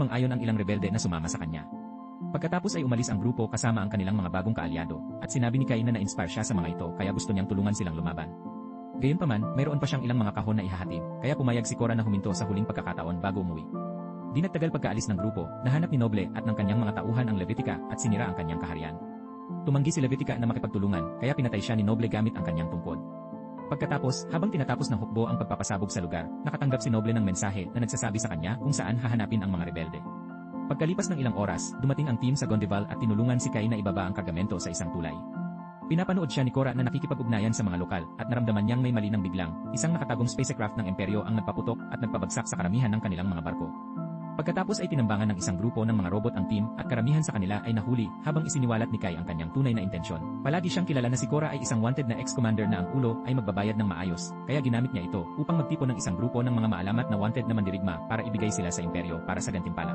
Mang-ayon ang ilang rebelde na sumama sa kanya. Pagkatapos ay umalis ang grupo kasama ang kanilang mga bagong kaalyado, at sinabi ni Kai na na-inspire siya sa mga ito kaya gusto niyang tulungan silang lumaban. Gayunpaman, mayroon pa siyang ilang mga kahon na ihahatid, kaya pumayag si Cora na huminto sa huling pagkakataon bago umuwi. Di nagtagal pagkaalis ng grupo, nahanap ni Noble at ng kanyang mga tauhan ang Levitica at sinira ang kanyang kaharian. Tumanggi si Levitica na makipagtulungan, kaya pinatay siya ni Noble gamit ang kanyang tungkod. Pagkatapos, habang tinatapos ng hukbo ang pagpapasabog sa lugar, nakatanggap si Noble ng mensahe na nagsasabi sa kanya kung saan hahanapin ang mga rebelde. Pagkalipas ng ilang oras, dumating ang team sa Gondeval at tinulungan si Kai na ibaba ang kargamento sa isang tulay. Pinapanood siya ni Cora na nakikipag-ugnayan sa mga lokal at naramdaman niyang may mali ng biglang, isang nakatagong spacecraft ng Imperyo ang nagpaputok at nagpabagsak sa karamihan ng kanilang mga barko. Pagkatapos ay tinambangan ng isang grupo ng mga robot ang team at karamihan sa kanila ay nahuli habang isiniwalat ni Kai ang kanyang tunay na intensyon. Palagi siyang kilala na si Cora ay isang wanted na ex-commander na ang ulo ay magbabayad ng maayos, kaya ginamit niya ito upang magtipon ng isang grupo ng mga maalamat na wanted na mandirigma para ibigay sila sa imperyo para sa gantimpala.